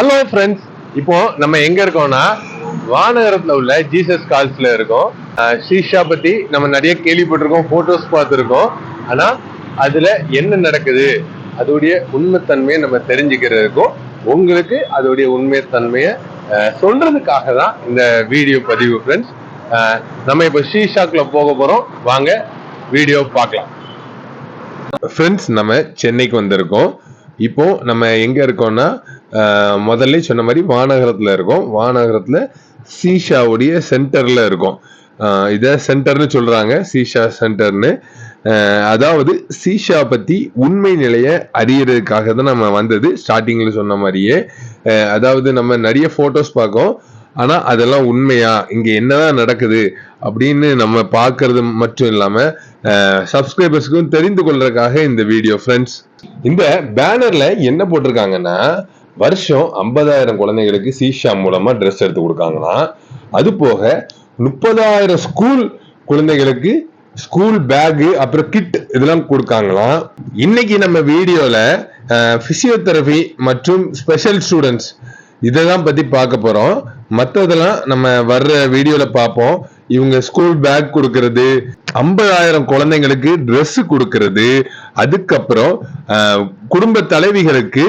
Hello friends இப்போ நம்ம எங்க இருக்கோம்னா வானகரத்துல உள்ள ஜீசஸ் கால்ஸ்ல இருக்கோம். ஷீஷா பத்தி நம்ம நிறைய கேள்விப்பட்டிருக்கோம் போட்டோஸ் பார்த்துருக்கோம். ஆனா அதுல என்ன நடக்குது? அதோடைய உண்மைத்தன்மையை நம்ம தெரிஞ்சுக்கிறதுக்கும் உங்களுக்கு அதோடைய உண்மைத்தன்மையை அஹ், சொல்றதுக்காக தான் இந்த வீடியோ பதிவு ஃப்ரெண்ட்ஸ் நம்ம இப்போ ஷீஷாக்குள்ள போக போறோம். வாங்க வீடியோ பார்க்கலாம். ஃப்ரெண்ட்ஸ் நம்ம சென்னைக்கு வந்திருக்கோம். இப்போ நம்ம எங்க இருக்கோம்னா முதல்ல சொன்ன மாதிரி வானகரத்தில் இருக்கோம். வானகரத்தில் சீஷாவுடைய சென்டரில் இருக்கோம். இதை சென்டர்னு சொல்கிறாங்க சீஷா சென்டர்னு. அதாவது சீஷா பற்றி உண்மை நிலையை அறியறதுக்காக தான் நம்ம வந்தது. ஸ்டார்டிங்கில் சொன்ன மாதிரியே. அதாவது நம்ம நிறைய ஃபோட்டோஸ் பார்க்கோம். ஆனால் அதெல்லாம் உண்மையா? இங்கே என்னதான் நடக்குது? அப்படின்னு நம்ம பார்க்கறது மட்டும் இல்லாமல் சப்ஸ்கிரைபர்ஸ்க்கும் தெரிந்து கொள்றதுக்காக இந்த வீடியோ ஃப்ரெண்ட்ஸ் இந்த பேனரில் என்ன போட்டிருக்காங்கன்னா வருஷம் ஐம்பதாயிரம் குழந்தைகளுக்கு சீஷா மூலமா ட்ரெஸ் எடுத்து கொடுக்காங்களாம். அது போக முப்பதாயிரம் ஸ்கூல் குழந்தைகளுக்கு ஸ்கூல் பேகு அப்புறம் கிட் இதெல்லாம் கொடுக்காங்களாம். இன்னைக்கு நம்ம வீடியோல பிசியோதெரபி மற்றும் ஸ்பெஷல் ஸ்டூடெண்ட்ஸ் இதை தான் பத்தி பார்க்க போறோம். மற்றதெல்லாம் நம்ம வர்ற வீடியோல பார்ப்போம். இவங்க ஸ்கூல் பேக் கொடுக்கறது ஐம்பதாயிரம் குழந்தைங்களுக்கு ட்ரெஸ் கொடுக்கறது அதுக்கப்புறம் குடும்ப தலைவிகளுக்கு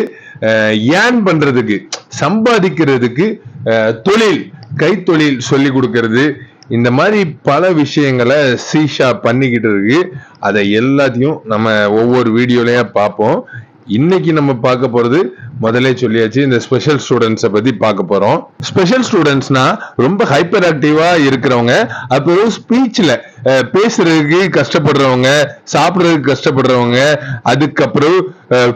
ஏன் பண்றதுக்கு சம்பாதிக்கிறதுக்கு தொழில் கைத்தொழில் சொல்லி கொடுக்கறது. இந்த மாதிரி பல விஷயங்களை சீஷா பண்ணிக்கிட்டு இருக்கு. அதை எல்லாத்தையும் நம்ம ஒவ்வொரு வீடியோலையும் பார்ப்போம். இன்னைக்கு நம்ம பார்க்க போறது முதலே சொல்லியாச்சு இந்த ஸ்பெஷல் ஸ்டூடெண்ட்ஸை பத்தி பார்க்க போறோம். ஸ்பெஷல் ஸ்டூடெண்ட்ஸ்னா ரொம்ப ஹைப்பர் ஆக்டிவா இருக்கிறவங்க அப்புறம் ஸ்பீச்ல பேசுறதுக்கு கஷ்டப்படுறவங்க சாப்பிடுறதுக்கு கஷ்டப்படுறவங்க அதுக்கப்புறம்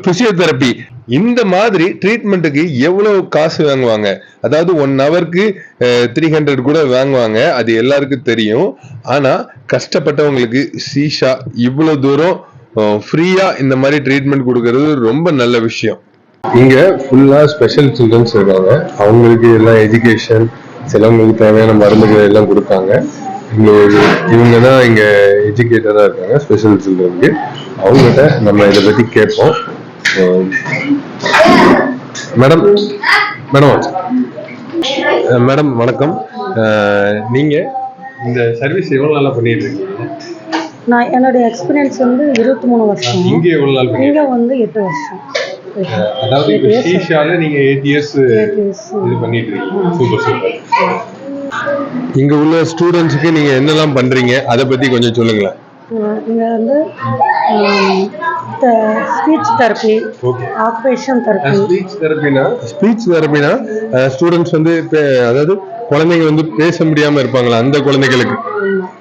பிசியோதெரப்பி இந்த மாதிரி ட்ரீட்மெண்ட்டுக்கு எவ்வளவு காசு வாங்குவாங்க? அதாவது ஒன் ஹவருக்கு த்ரீ ஹண்ட்ரட் கூட வாங்குவாங்க. அது எல்லாருக்கும் தெரியும். ஆனா கஷ்டப்பட்டவங்களுக்கு சீஷா இவ்வளவு தூரம் ஃப்ரீயா இந்த மாதிரி ட்ரீட்மெண்ட் கொடுக்கறது ரொம்ப நல்ல விஷயம். இங்க ஃபுல்லா ஸ்பெஷல் சில்ட்ரன்ஸ் இருக்காங்க அவங்களுக்கு எல்லாம் எஜுகேஷன் சிலவங்களுக்கு தேவையான மருந்துகள் எல்லாம் கொடுப்பாங்க இங்க ஒரு இவங்க தான் இங்க எஜுகேட்டரா இருக்காங்க ஸ்பெஷல் சில்ட்ரனுக்கு அவங்ககிட்ட நம்ம இதை பத்தி கேட்போம். மேடம் மேடம் மேடம் வணக்கம். நீங்க இந்த சர்வீஸ் எவ்வளவு நாளா பண்ணிட்டு இருக்கீங்க நான் என்னுடைய எக்ஸ்பீரியன்ஸ் வந்து இருபத்தி மூணு வருஷம். இங்க எவ்வளவு நாள் இங்கே வந்து எட்டு வருஷம். அதாவது இப்போ ஷீஷால நீங்க எயிட் இயர்ஸ் இது பண்ணிட்டு இருக்கீங்க. சூப்பர் சூப்பர் இங்க உள்ள ஸ்டூடெண்ட்ஸ்க்கு நீங்க என்னெல்லாம் பண்றீங்க? அதை பத்தி கொஞ்சம் சொல்லுங்களேன். இங்கே வந்து speech therapy occupation therapy speech தெரப்பினா speech தெரப்பினா ஸ்டூடெண்ட்ஸ் வந்து அதாவது குழந்தைங்க வந்து பேச முடியாம இருப்பாங்களா அந்த குழந்தைகளுக்கு?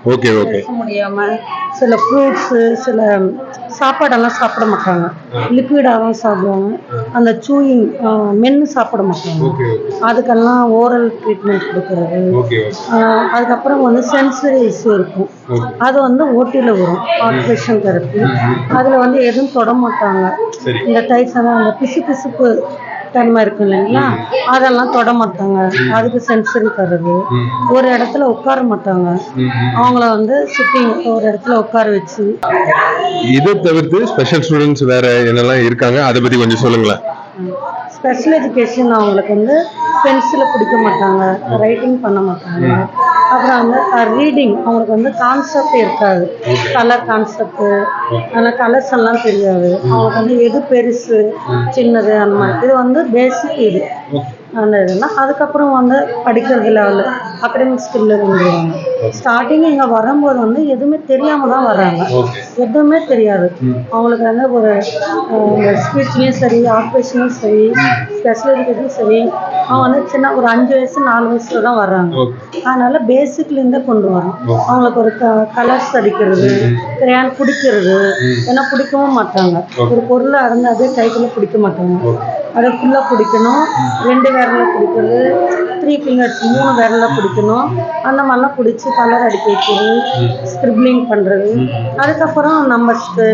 ஓகே ஓகே பேச முடியாமல் சில ஃப்ரூட்ஸு சில சாப்பாடெல்லாம் சாப்பிட மாட்டாங்க. லிக்விடாக தான் சாப்பிடுவாங்க. அந்த சூயிங் மென்று சாப்பிட மாட்டாங்க. அதுக்கெல்லாம் ஓரல் ட்ரீட்மெண்ட் கொடுக்கறது. அதுக்கப்புறம் வந்து சென்சரி இஷ்யூ இருக்கும். அது வந்து ஓட்டியில் வரும். ஆக்குபேஷன் தெரப்பி அதில் வந்து எதுவும் தொட மாட்டாங்க. இந்த டைசன் அந்த பிசு பிசுப்பு தனிமா இருக்கு இல்லைங்களா? அதெல்லாம் தொட மாட்டாங்க. அதுக்கு சென்சரி தருது ஒரு இடத்துல உட்கார மாட்டாங்க. அவங்கள வந்து சிட்டிங் ஒரு இடத்துல உட்கார வச்சு. இதை தவிர்த்து ஸ்பெஷல் ஸ்டூடெண்ட்ஸ் வேற என்னெல்லாம் இருக்காங்க? அதை பத்தி கொஞ்சம் சொல்லுங்களேன். ஸ்பெஷல் எஜுகேஷன் அவங்களுக்கு வந்து பென்சிலை பிடிக்க மாட்டாங்க ரைட்டிங் பண்ண மாட்டாங்க. அப்புறம் வந்து ரீடிங் அவங்களுக்கு வந்து கான்செப்ட் இருக்காது. கலர் கான்செப்ட் ஆனால் கலர்ஸ் எல்லாம் தெரியாது. அவங்களுக்கு வந்து எது பெருசு சின்னது அந்த மாதிரி. இது வந்து பேசிக் இது. அந்த இதுனா அதுக்கப்புறம் வந்து படிக்கிறது லெவல் அகடமிக் ஸ்கில்ல வந்துடுவாங்க ஸ்டார்டிங் இங்கே வரும்போது வந்து எதுவுமே தெரியாம தான் வர்றாங்க. எதுவுமே தெரியாது. அவங்களுக்கு வந்து ஒரு ஸ்பீச்லேயும் சரி ஆப்ரேஷனும் சரி ஸ்பெஷல் எஜுகேஷனும் சரி அவங்க வந்து சின்ன ஒரு அஞ்சு வயசு நாலு வயசுல தான் வர்றாங்க. அதனால பேசிக்லேருந்தே கொண்டு வரோம். அவங்களுக்கு ஒரு க கலர்ஸ் அடிக்கிறது கிரையான் பிடிக்கிறது ஏன்னா பிடிக்கவும் மாட்டாங்க. ஒரு பொருளை அறந்து கைக்குள்ள பிடிக்க மாட்டாங்க. அதை ஃபுல்லாக பிடிக்கணும். ரெண்டு விரல பிடிக்கிறது த்ரீ ஃபிங்கர்ஸ் மூணு விரல பிடிக்கணும். அந்த மாதிரிலாம் பிடிச்சி கலர் அடிக்க வைக்கிறது ஸ்கிரிப்ளிங் பண்ணுறது அதுக்கப்புறம் நம்பர்ஸ்க்கு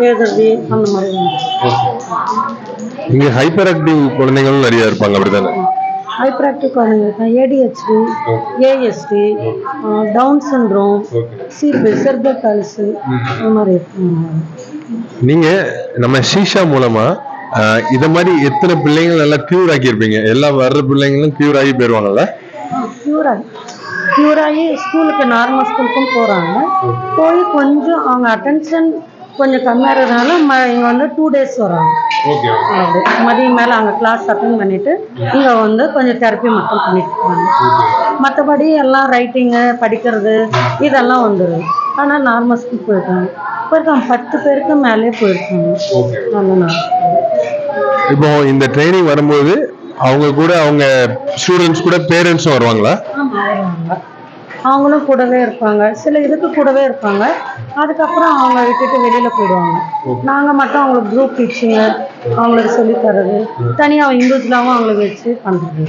எழுதுறது அந்த மாதிரி இங்க ஹைப்பர் ஆக்டிவ் குழந்தைங்களும் நிறைய இருப்பாங்க அப்படிதானே ஹைப்பர் ஆக்டிவ் குழந்தைங்க இருக்காங்க ADHD ASD down syndrome CP cerebral palsy அந்த மாதிரி இருக்காங்க நீங்க நம்ம ஷீஷா மூலமா இத மாதிரி எத்தனை பிள்ளைங்க நல்லா கியூர் ஆக்கியிருப்பீங்க? எல்லாம் வர்ற பிள்ளைங்களும் கியூர் ஆகி போயிருவாங்கல்ல? க்யூர் ஆகி க்யூர் ஆகி ஸ்கூலுக்கு நார்மல் ஸ்கூலுக்கும் போகிறாங்க போய் கொஞ்சம் அவங்க அட்டென்ஷன் கொஞ்சம் கம்மியாக இருக்கிறதுனால ம இங்கே வந்து டூ டேஸ் வராங்க. அப்படி மதியம் மேலே அங்கே கிளாஸ் அட்டன் பண்ணிவிட்டு இங்கே வந்து கொஞ்சம் தெரப்பி மட்டும் பண்ணிட்டு போவாங்க மற்றபடி எல்லாம் ரைட்டிங்கு படிக்கிறது இதெல்லாம் வந்துடும் ஆனால் நார்மல் ஸ்கூல் போயிருக்காங்க போயிருக்காங்க பத்து பேருக்கு மேலே போயிருக்காங்க. ஓகே நல்ல நாள். இப்போ இந்த ட்ரைனிங் வரும்போது அவங்க கூட அவங்க ஸ்டூடெண்ட்ஸ் கூட பேரண்ட்ஸும் வருவாங்களா? ஆமாம் வருவாங்க. அவங்களும் கூடவே இருப்பாங்க. சில இதுக்கு கூடவே இருப்பாங்க. அதுக்கப்புறம் அவங்க விட்டுட்டு வெளியில் போயிடுவாங்க. நாங்கள் மட்டும் அவங்களுக்கு குரூப் டீச்சிங்கு அவங்களுக்கு சொல்லித் தர்றது தனியாக இண்டிவிஜுவலாகவும் அவங்களுக்கு வச்சு பண்ணுறது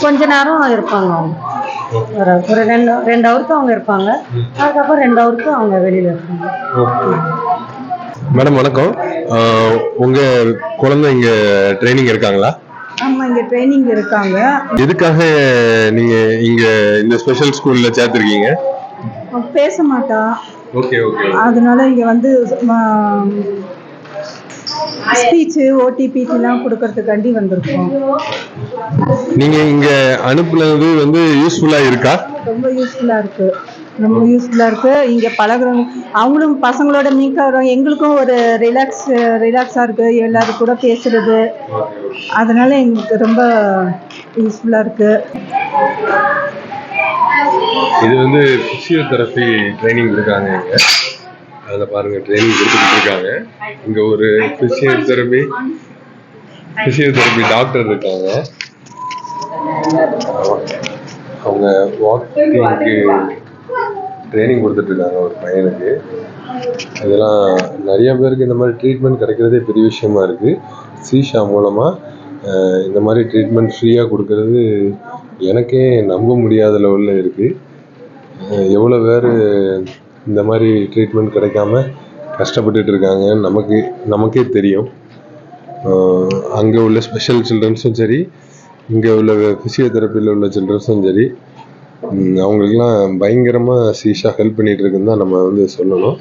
கொஞ்ச நேரம் இருப்பாங்க அவங்க. ஒரு ஒரு ரெண்டு ரெண்டு ஹவருக்கு அவங்க இருப்பாங்க. அதுக்கப்புறம் ரெண்டு ஹவருக்கு அவங்க வெளியில் இருப்பாங்க. மேடம் வணக்கம். ஆஹ் உங்க குழந்தை இங்க ட்ரைனிங் இருக்காங்களா? ஆமாம் இங்கே ட்ரைனிங் இருக்காங்க. எதுக்காக நீங்க இங்க இந்த ஸ்பெஷல் ஸ்கூல்ல சேர்த்திருக்கீங்க? பேச மாட்டா. ஓகே ஓகே அதனால இங்கே வந்து ஸ்பீச்சு ஓடிபிடிலாம் கொடுக்கறதுக்காண்டி வந்திருக்கோம். நீங்க இங்க அனுப்புனது வந்து யூஸ்ஃபுல்லா இருக்கா? ரொம்ப யூஸ்ஃபுல்லாக இருக்கு. ரொம்ப யூஸ்ஃபுல்லாக இருக்கு. இங்கே பழகுறவங்க அவங்களும் பசங்களோட மீட் ஆகிறோம் எங்களுக்கும் ஒரு ரிலாக்ஸ் ரிலாக்ஸாக இருக்கு. எல்லாரும் கூட பேசுறது. அதனால எங்களுக்கு ரொம்ப யூஸ்ஃபுல்லாக இருக்கு. இது வந்து பிசியோதெரபி ட்ரைனிங் கொடுக்காங்க இங்க. அதில் பாருங்க ட்ரைனிங் கொடுத்துட்டு இருக்காங்க. இங்க ஒரு பிசியோதெரபி பிசியோதெரபி டாக்டர் இருக்காங்க. அவங்க வாக்கிங்க்கு ட்ரைனிங் கொடுத்துட்ருக்காங்க ஒரு பையனுக்கு. இதெல்லாம் நிறைய பேருக்கு இந்த மாதிரி ட்ரீட்மெண்ட் கிடைக்கிறதே பெரிய விஷயமா இருக்குது சீஷா மூலமாக இந்த மாதிரி ட்ரீட்மெண்ட் ஃப்ரீயாக கொடுக்கறது எனக்கே நம்ப முடியாத லெவலில் இருக்குது எவ்வளோ பேர் இந்த மாதிரி ட்ரீட்மெண்ட் கிடைக்காம கஷ்டப்பட்டுட்டு இருக்காங்க நமக்கு நமக்கே தெரியும். அங்கே உள்ள ஸ்பெஷல் சில்ட்ரன்ஸும் சரி இங்கே உள்ள ஃபிசியோதெரப்பியில் உள்ள சில்ட்ரன்ஸும் சரி அவங்களுக்குலாம் பயங்கரமாக சீஷா ஹெல்ப் பண்ணிட்டு இருக்குன்னு தான் நம்ம வந்து சொல்லணும்.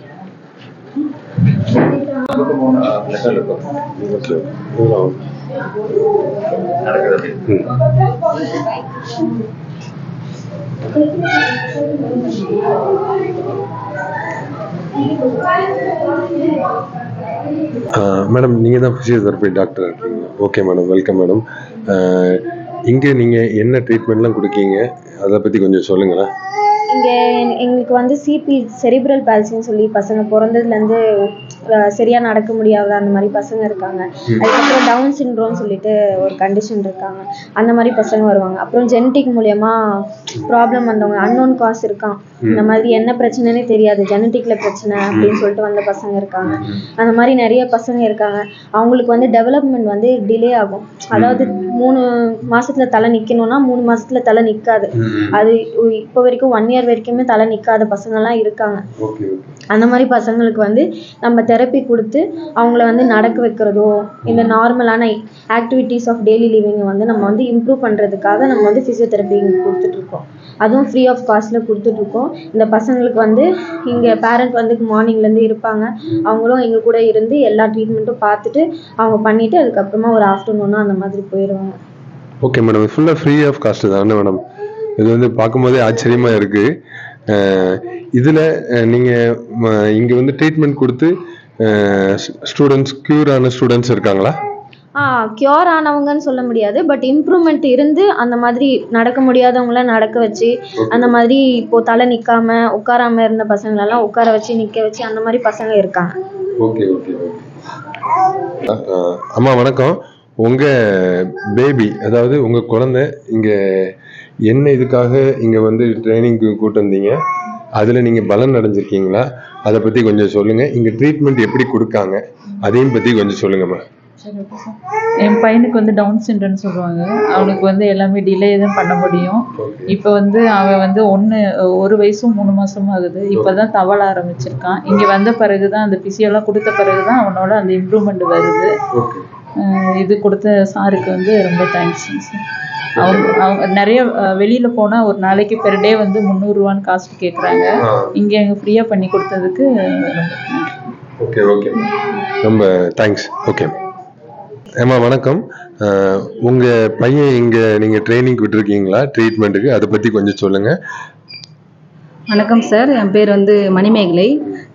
மேடம் நீங்கள் தான் ஃபிசியோதெரப்பி டாக்டர் இருக்கீங்க. ஓகே மேடம் வெல்கம் மேடம் இங்கே நீங்கள் என்ன ட்ரீட்மெண்ட்லாம் கொடுக்கீங்க? அதை பற்றி கொஞ்சம் சொல்லுங்களேன். இங்கே எங்களுக்கு வந்து சிபி செரிப்ரல் பால்சின்னு சொல்லி பசங்க பிறந்ததுலேருந்து சரியாக நடக்க முடியாத அந்த மாதிரி பசங்க இருக்காங்க. அதுக்கப்புறம் டவுன் சிண்ட்ரோம் சொல்லிட்டு ஒரு கண்டிஷன் இருக்காங்க. அந்த மாதிரி பசங்க வருவாங்க. அப்புறம் ஜெனட்டிக் மூலயமா ப்ராப்ளம் வந்தவங்க அன்னோன் காஸ் இருக்கான். இந்த மாதிரி என்ன பிரச்சனைனே தெரியாது. ஜெனட்டிக்ல பிரச்சனை அப்படின்னு சொல்லிட்டு வந்த பசங்க இருக்காங்க. அந்த மாதிரி நிறைய பசங்க இருக்காங்க. அவங்களுக்கு வந்து டெவலப்மெண்ட் வந்து டிலே ஆகும். அதாவது மூணு மாசத்துல தலை நிக்கணும்னா மூணு மாசத்துல தலை நிக்காது. அது இப்போ வரைக்கும் ஒன் இயர் வரைக்குமே தலை நிக்காத பசங்கெல்லாம் இருக்காங்க. ஓகே. அந்த மாதிரி பசங்களுக்கு வந்து நம்ம தெரப்பி கொடுத்து அவங்கள வந்து நடக்க வைக்கிறதோ இந்த நார்மலான ஆக்டிவிட்டீஸ் ஆஃப் டெய்லி லிவிங்கை வந்து நம்ம வந்து இம்ப்ரூவ் பண்ணுறதுக்காக நம்ம வந்து ஃபிசியோதெரப்பி இங்கே கொடுத்துட்ருக்கோம் அதுவும் ஃப்ரீ ஆஃப் காஸ்ட்டில் கொடுத்துட்ருக்கோம் இந்த பசங்களுக்கு வந்து இங்கே பேரண்ட் வந்து மார்னிங்லேருந்து இருப்பாங்க. அவங்களும் எங்கள் கூட இருந்து எல்லா ட்ரீட்மெண்ட்டும் பார்த்துட்டு அவங்க பண்ணிவிட்டு அதுக்கப்புறமா ஒரு ஆஃப்டர்நூனாக அந்த மாதிரி போயிடுவாங்க ஓகே மேடம் ஃபுல்லாக ஃப்ரீ ஆஃப் காஸ்ட் தானே மேடம் இது வந்து பார்க்கும்போதே ஆச்சரியமாக இருக்குது இதில் நீங்கள் இங்கே வந்து ட்ரீட்மெண்ட் கொடுத்து ஸ்டூடெண்ட்ஸ் க்யூர் ஆன ஸ்டூடெண்ட்ஸ் இருக்காங்களா? ஆ க்யூர் ஆனவங்கன்னு சொல்ல முடியாது பட் இம்ப்ரூவ்மெண்ட் இருந்து அந்த மாதிரி நடக்க முடியாதவங்கள நடக்க வச்சு அந்த மாதிரி இப்போ தலை நிற்காம உட்காராம இருந்த பசங்களெல்லாம் உட்கார வச்சு நிற்க வச்சு அந்த மாதிரி பசங்க இருக்காங்க. ஓகே ஓகே ஓகே அம்மா வணக்கம். உங்க பேபி அதாவது உங்க குழந்தை இங்க என்ன இதுக்காக இங்க வந்து ட்ரைனிங்க்கு கூட்டு வந்தீங்க? அதுல நீங்க பலன் அடைஞ்சிருக்கீங்களா? அதை பத்தி கொஞ்சம் சொல்லுங்க. இங்க ட்ரீட்மெண்ட் எப்படி கொடுக்காங்க? அதையும் பத்தி கொஞ்சம் சொல்லுங்கம்மா என் பையனுக்கு வந்து டவுன் சிண்ட்ரம்னு சொல்லுவாங்க. அவனுக்கு வந்து எல்லாமே டிலே தான் பண்ண முடியும். இப்போ வந்து அவன் வந்து ஒன்று ஒரு வயசும் மூணு மாசமும் ஆகுது. இப்போ தான் தவள ஆரம்பிச்சிருக்கான். இங்கே வந்த பிறகு தான் அந்த பிசியோலாம் கொடுத்த பிறகு தான் அவனோட அந்த இம்ப்ரூவ்மெண்ட் வருது. இது கொடுத்த சாருக்கு வந்து ரொம்ப தேங்க்ஸுங்க சார் அவங்க அவங்க நிறைய வெளியில போனா ஒரு நாளைக்கு பெர் டே வந்து முந்நூறுரூவான்னு காஸ்ட் கேட்குறாங்க இங்கே எங்கள் ஃப்ரீயாக பண்ணி கொடுத்ததுக்கு ஓகே ஓகே ரொம்ப தேங்க்ஸ் ஓகே ஏமா வணக்கம். அஹ், உங்க பையன் இங்க நீங்க ட்ரைனிங் விட்டுருக்கீங்களா? ட்ரீட்மெண்ட்டுக்கு அதை பத்தி கொஞ்சம் சொல்லுங்க. வணக்கம் சார் என் பேர் வந்து மணிமேகலை.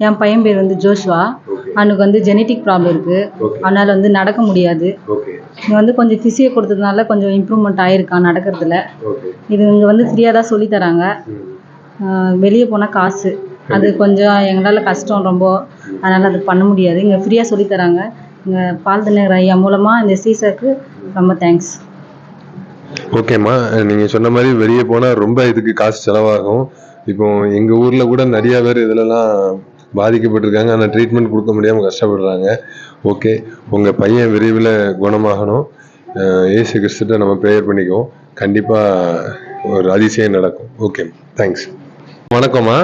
என் பையன் பேர் வந்து ஜோஷ்வா. அவனுக்கு வந்து ஜெனட்டிக் ப்ராப்ளம் இருக்குது அவனால் வந்து நடக்க முடியாது. இங்கே வந்து கொஞ்சம் ஃபிசியோ கொடுத்ததுனால கொஞ்சம் இம்ப்ரூவ்மெண்ட் ஆயிருக்கான் நடக்கிறதுல. இது இங்கே வந்து ஃப்ரீயாக தான் சொல்லித் தராங்க. வெளியே போனால் காசு. அது கொஞ்சம் எங்களால் கஷ்டம் ரொம்ப. அதனால் அது பண்ண முடியாது. இங்கே ஃப்ரீயாக சொல்லித் தராங்க. இங்கே பால் தினகர் ஐயா மூலமாக இந்த சீசருக்கு ரொம்ப தேங்க்ஸ் ஓகேம்மா. நீங்க சொன்ன மாதிரி வெளியே போனா ரொம்ப இதுக்கு காசு செலவாகும். இப்போ எங்க ஊர்ல கூட நிறைய பேர் இதுலலாம் பாதிக்கப்பட்டிருக்காங்க. ஆனால் ட்ரீட்மெண்ட் கொடுக்க முடியாமல் கஷ்டப்படுறாங்க. ஓகே உங்கள் பையன் விரைவில் குணமாகணும். ஏசு கிறிஸ்துட்ட நம்ம ப்ரேயர் பண்ணிக்குவோம். கண்டிப்பாக ஒரு அதிசயம் நடக்கும். ஓகே தேங்க்ஸ் வணக்கம்மா.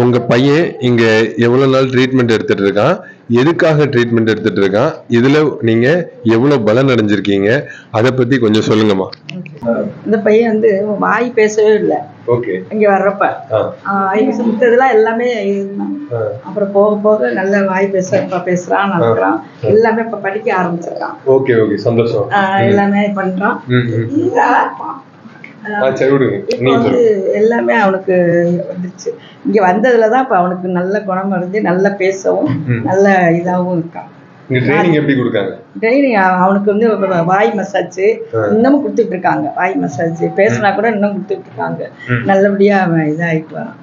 உங்கள் உங்க பையன் இங்க எவ்வளவு நாள் ட்ரீட்மெண்ட் எடுத்துட்டு இருக்கான்? எதுக்காக ட்ரீட்மெண்ட் எடுத்துட்டு இருக்கான்? இதுல நீங்க எவ்வளவு பலன் அடைஞ்சிருக்கீங்க? அதை பத்தி கொஞ்சம் சொல்லுங்கம்மா. இந்த பையன் வந்து வாய் பேசவே இல்லை. ஓகே. இங்க வர்றப்ப. மித்ததெல்லாம் எல்லாமே இருந்தான். அப்புறம் போக போக நல்ல வாய் பேச பேசுறான் நடக்கிறான் எல்லாமே இப்ப படிக்க ஆரம்பிச்சிருக்கான். Okay okay. சந்தோஷம். எல்லாமே பண்றான். இப்ப வந்து எல்லாமே அவனுக்கு வந்துருச்சு. இங்க வந்ததுலதான் இப்ப அவனுக்கு நல்ல குணம் அடைஞ்சு நல்லா பேசவும். நல்ல இதாகவும் இருக்கான். ட்ரைனிங் எப்படி கொடுக்காங்க? டெய்லி அவனுக்கு வந்து வாய் மசாஜ் இன்னமும் கொடுத்துட்டு இருக்காங்க வாய் மசாஜ் பேசினா கூட இன்னும் கொடுத்துட்டு இருக்காங்க. நல்லபடியா அவன் இதாகிட்டு வரான்.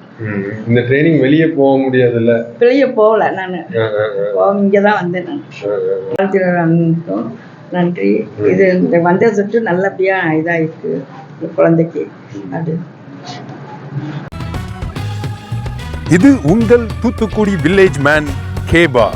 இந்த ட்ரைனிங் வெளியே போக முடியாதுல்ல? வெளியே போகல நான். இங்கே தான் வந்தேன் நான். நன்றி. இது இந்த வந்த சுற்று நல்லபடியா இதாயிருக்கு. இந்த குழந்தைக்கு. அது. இது உங்கள் தூத்துக்குடி வில்லேஜ் மேன் கேபா